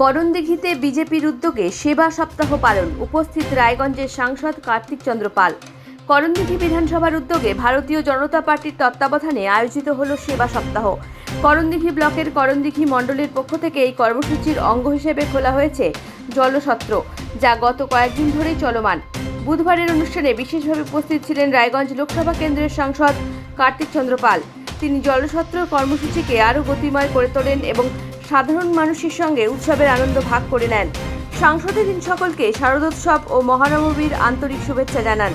করণদিঘিতে বিজেপির উদ্যোগে সেবা সপ্তাহ পালন উপস্থিত রায়গঞ্জের সাংসদ কার্তিক চন্দ্র পাল। করণদিঘি বিধানসভার উদ্যোগে ভারতীয় জনতা পার্টির তত্ত্বাবধানে আয়োজিত হল সেবা সপ্তাহ। করণদিঘি ব্লকের করণদিঘি মণ্ডলের পক্ষ থেকে এই কর্মসূচির অঙ্গ হিসেবে খোলা হয়েছে জলসত্র, যা গত কয়েকদিন ধরেই চলমান। বুধবারের অনুষ্ঠানে বিশেষভাবে উপস্থিত ছিলেন রায়গঞ্জ লোকসভা কেন্দ্রের সাংসদ কার্তিক চন্দ্র পাল। তিনি জলসত্র কর্মসূচিকে আরও গতিময় করে তোলেন এবং সাধারণ মানুষের সঙ্গে উৎসবের আনন্দ ভাগ করে নেন। সাংসদে দিন সকলকে শারদোৎসব ও মহানবমীর আন্তরিক শুভেচ্ছা জানান।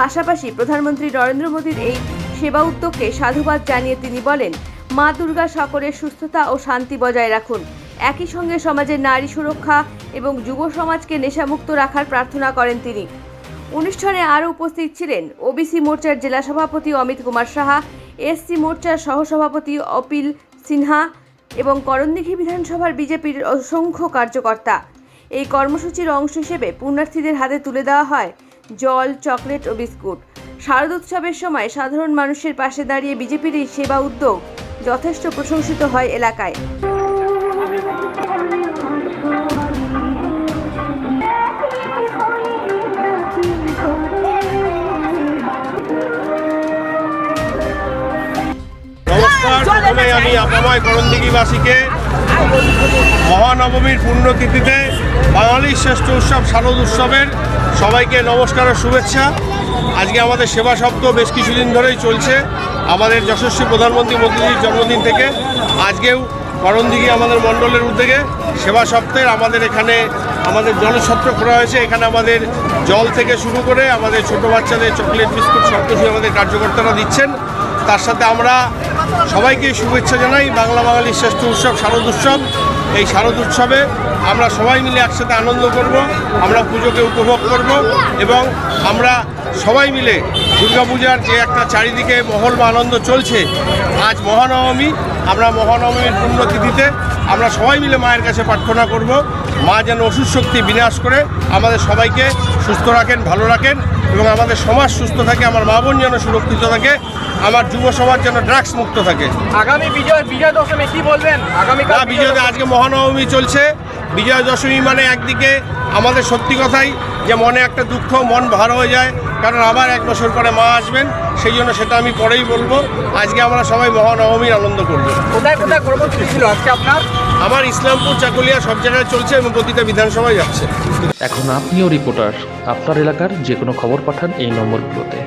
পাশাপাশি প্রধানমন্ত্রী নরেন্দ্র মোদীর এই সেবা উদ্যোগকে সাধুবাদ জানিয়ে তিনি বলেন, মা দুর্গা সকলের সুস্থতা ও শান্তি বজায় রাখুন। একই সঙ্গে সমাজের নারী সুরক্ষা এবং যুব সমাজকে নেশামুক্ত রাখার প্রার্থনা করেন তিনি। অনুষ্ঠানে আরও উপস্থিত ছিলেন ওবিসি মোর্চার জেলা সভাপতি অমিত কুমার সাহা, এসসি মোর্চার সহসভাপতি অপিল সিনহা এবং করণদিঘি বিধানসভার বিজেপির অসংখ্য কার্যকর্তা। এই কর্মসূচির অংশ হিসেবে পুণ্যার্থীদের হাতে তুলে দেওয়া হয় জল, চকলেট ও বিস্কুট। শারদোৎসবের সময় সাধারণ মানুষের পাশে দাঁড়িয়ে বিজেপির এই সেবা উদ্যোগ যথেষ্ট প্রশংসিত হয় এলাকায়। আমি আপনাময় করণদিঘিবাসীকে মহানবমীর পুণ্যতিথিতে বাঙালির শ্রেষ্ঠ উৎসব শারদ উৎসবের সবাইকে নমস্কার ও শুভেচ্ছা। আজকে আমাদের সেবা সপ্তাহ বেশ কিছুদিন ধরেই চলছে আমাদের যশস্বী প্রধানমন্ত্রী মোদীজির জন্মদিন থেকে। আজকেও করণদিঘি আমাদের মণ্ডলের উদ্যোগে সেবা সপ্তাহের আমাদের এখানে আমাদের জলছত্র করা হয়েছে। এখানে আমাদের জল থেকে শুরু করে আমাদের ছোট বাচ্চাদের চকলেট বিস্কুট সব আমাদের কার্যকর্তারা দিচ্ছেন। তার সাথে আমরা সবাইকে শুভেচ্ছা জানাই। বাংলা বাঙালির শ্রেষ্ঠ উৎসব, শারদ উৎসব। এই শারদ উৎসবে আমরা সবাই মিলে একসাথে আনন্দ করব, আমরা পুজোকে উপভোগ করব এবং আমরা সবাই মিলে দুর্গাপূজার যে একটা চারিদিকে মহল বা আনন্দ চলছে, আজ মহানবমী, আমরা মহানবমীর পুণ্যতিথিতে আমরা সবাই মিলে মায়ের কাছে প্রার্থনা করব। মা যেন ওষুধ শক্তি বিনাশ করে আমাদের সবাইকে সুস্থ রাখেন, ভালো রাখেন এবং আমাদের সমাজ সুস্থ থাকে, আমার মা বোন যেন সুরক্ষিত থাকে। আমার যুব সমাজ যেন ড্রাগস মুক্ত থাকে। আগামী বিজয় বিজয় দশমী কি বলবেন? আগামী না বিজয় আজকে মহানবমী চলছে। বিজয়া দশমী মানে একদিকে আমাদের সত্যি কথাই যে মনে একটা দুঃখ মন ভার হয়ে যায় কারণ আবার এক বছর পরে মা আসবেন সেই জন্য সেটা আমি পরেই বলব। আজকে আমরা সবাই মহানবমীর আনন্দ করব। কোথায় কোথায় কর্মসূচি ছিল আজকে আপনার? আমার ইসলামপুর চাকুলিয়া সব জায়গায় চলছে এবং প্রতিটা বিধানসভায় যাচ্ছে। এখন আপনিও রিপোর্টার আপনার এলাকার যে কোনো খবর পাঠান এই নম্বরগুলোতে।